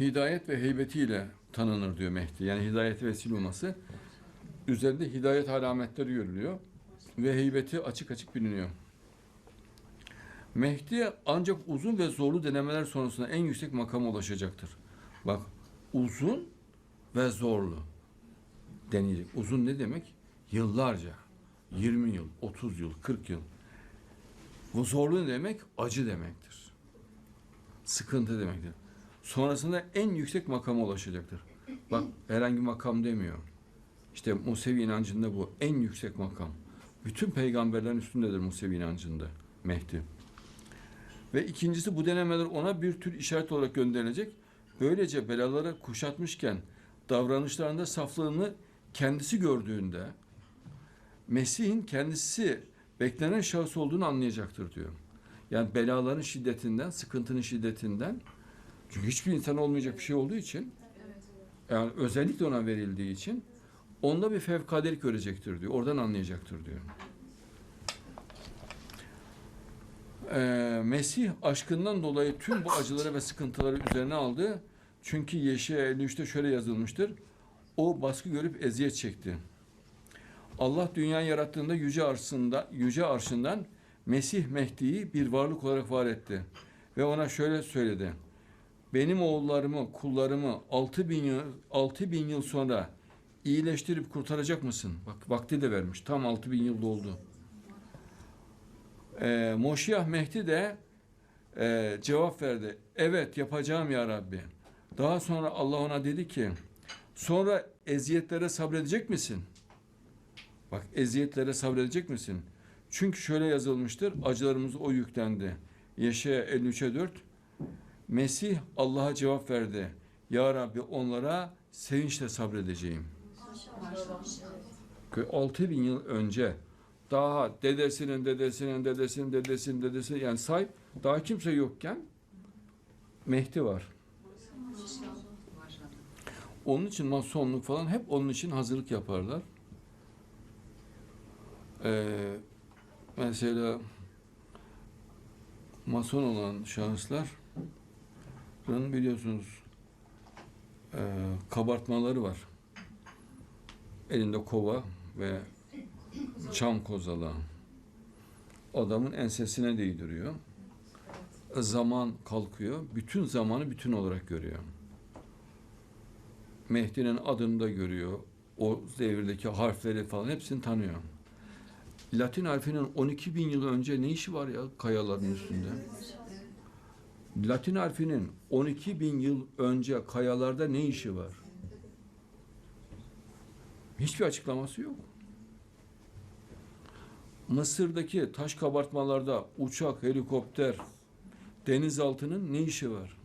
hidayet ve heybetiyle tanınır diyor Mehdi. Yani hidayete vesile olması. Üzerinde hidayet alametleri görülüyor ve heybeti açık açık biliniyor. Mehdi ancak uzun ve zorlu denemeler sonrasında en yüksek makama ulaşacaktır. Bak uzun ve zorlu deneyecek. Uzun ne demek? Yıllarca. 20 yıl, 30 yıl, 40 yıl. Bu zorlu ne demek? Acı demektir. Sıkıntı demektir. Sonrasında en yüksek makama ulaşacaktır. Bak herhangi makam demiyor. İşte Musevi inancında bu en yüksek makam. Bütün peygamberlerin üstündedir Musevi inancında Mehdi. Ve ikincisi bu denemeler ona bir tür işaret olarak gönderilecek. Böylece belaları kuşatmışken davranışlarında saflığını kendisi gördüğünde Mesih'in kendisi beklenen şahıs olduğunu anlayacaktır diyor. Yani belaların şiddetinden, sıkıntının şiddetinden çünkü hiçbir insan olmayacak bir şey olduğu için yani özellikle ona verildiği için onda bir fevkadelik görecektir diyor. Oradan anlayacaktır diyor. Ee, Mesih aşkından dolayı tüm bu acıları ve sıkıntıları üzerine aldı. Çünkü Yeşaya 53'te şöyle yazılmıştır. O baskı görüp eziyet çekti. Allah dünyayı yarattığında yüce arşında, yüce arşından Mesih Mehdi'yi bir varlık olarak var etti. Ve ona şöyle söyledi. Benim oğullarımı, kullarımı 6 bin yıl, 6 bin yıl sonra iyileştirip kurtaracak mısın? Bak vakti de vermiş. Tam 6 bin yıl doldu. Ee, Moşiyah Mehdi de e, cevap verdi. Evet yapacağım ya Rabbi. Daha sonra Allah ona dedi ki sonra eziyetlere sabredecek misin? Bak eziyetlere sabredecek misin? Çünkü şöyle yazılmıştır. Acılarımız o yüklendi. Yeşaya 53'e 4 Mesih Allah'a cevap verdi. Ya Rabbi onlara sevinçle sabredeceğim. 6 bin yıl önce daha dedesinin dedesinin dedesinin dedesinin dedesi yani say daha kimse yokken Mehdi var. Onun için masonluk falan hep onun için hazırlık yaparlar. Ee, mesela mason olan şahısların biliyorsunuz e, kabartmaları var. Elinde kova ve çam kozalağı. Adamın ensesine değdiriyor. Zaman kalkıyor. Bütün zamanı bütün olarak görüyor. Mehdi'nin adını da görüyor. O devirdeki harfleri falan hepsini tanıyor. Latin harfinin 12 bin yıl önce ne işi var ya kayaların üstünde? Latin harfinin 12 bin yıl önce kayalarda ne işi var? Hiçbir açıklaması yok. Mısır'daki taş kabartmalarda uçak, helikopter, denizaltının ne işi var?